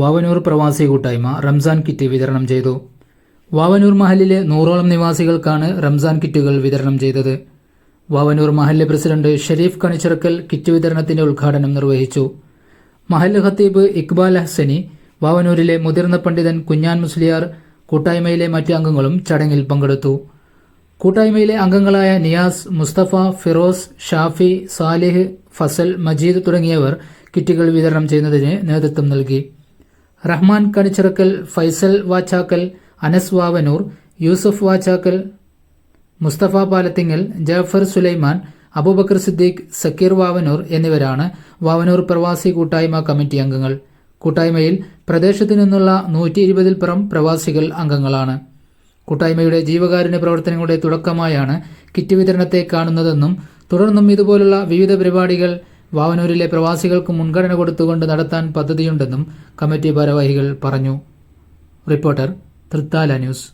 വാവനൂർ പ്രവാസി കൂട്ടായ്മ റംസാൻ കിറ്റ് വിതരണം ചെയ്തു. വാവനൂർ മഹലിലെ നൂറോളം നിവാസികൾക്കാണ് റംസാൻ കിറ്റുകൾ വിതരണം ചെയ്തത്. വാവനൂർ മഹല്ല് പ്രസിഡന്റ് ഷെരീഫ് കണിച്ചിറക്കൽ കിറ്റ് വിതരണത്തിന്റെ ഉദ്ഘാടനം നിർവഹിച്ചു. മഹല്ല് ഖത്തീബ് ഇക്ബാൽ ഹസനി വാവനൂരിലെ മുതിർന്ന പണ്ഡിതൻ കുഞ്ഞാൻ മുസ്ലിയാർ കൂട്ടായ്മയിലെ മറ്റ് അംഗങ്ങളും ചടങ്ങിൽ പങ്കെടുത്തു. കൂട്ടായ്മയിലെ അംഗങ്ങളായ നിയാസ് മുസ്തഫ ഫിറോസ് ഷാഫി സാലിഹ് ഫസൽ മജീദ് തുടങ്ങിയവർ കിറ്റുകൾ വിതരണം ചെയ്യുന്നതിന് നേതൃത്വം നൽകി. റഹ്മാൻ കണിച്ചിറക്കൽ ഫൈസൽ വാച്ചാക്കൽ അനസ് വാവനൂർ യൂസഫ് വാച്ചാക്കൽ മുസ്തഫ പാലത്തിങ്ങൽ ജാഫർ സുലൈമാൻ അബൂബക്കർ സിദ്ദീഖ് സക്കീർ വാവനൂർ എന്നിവരാണ് വാവനൂർ പ്രവാസി കൂട്ടായ്മ കമ്മിറ്റി അംഗങ്ങൾ. കൂട്ടായ്മയിൽ പ്രദേശത്തു നിന്നുള്ള നൂറ്റി ഇരുപതിൽ പുറം പ്രവാസികൾ അംഗങ്ങളാണ്. കൂട്ടായ്മയുടെ ജീവകാരുണ്യ പ്രവർത്തനങ്ങളുടെ തുടക്കമായാണ് കിറ്റ് വിതരണത്തെ കാണുന്നതെന്നും തുടർന്നും ഇതുപോലുള്ള വിവിധ പരിപാടികൾ വാവനൂരിലെ പ്രവാസികൾക്ക് മുൻഗണന കൊടുത്തുകൊണ്ട് നടത്താൻ പദ്ധതിയുണ്ടെന്നും കമ്മിറ്റി ഭാരവാഹികൾ പറഞ്ഞു. Reporter Thrithala news.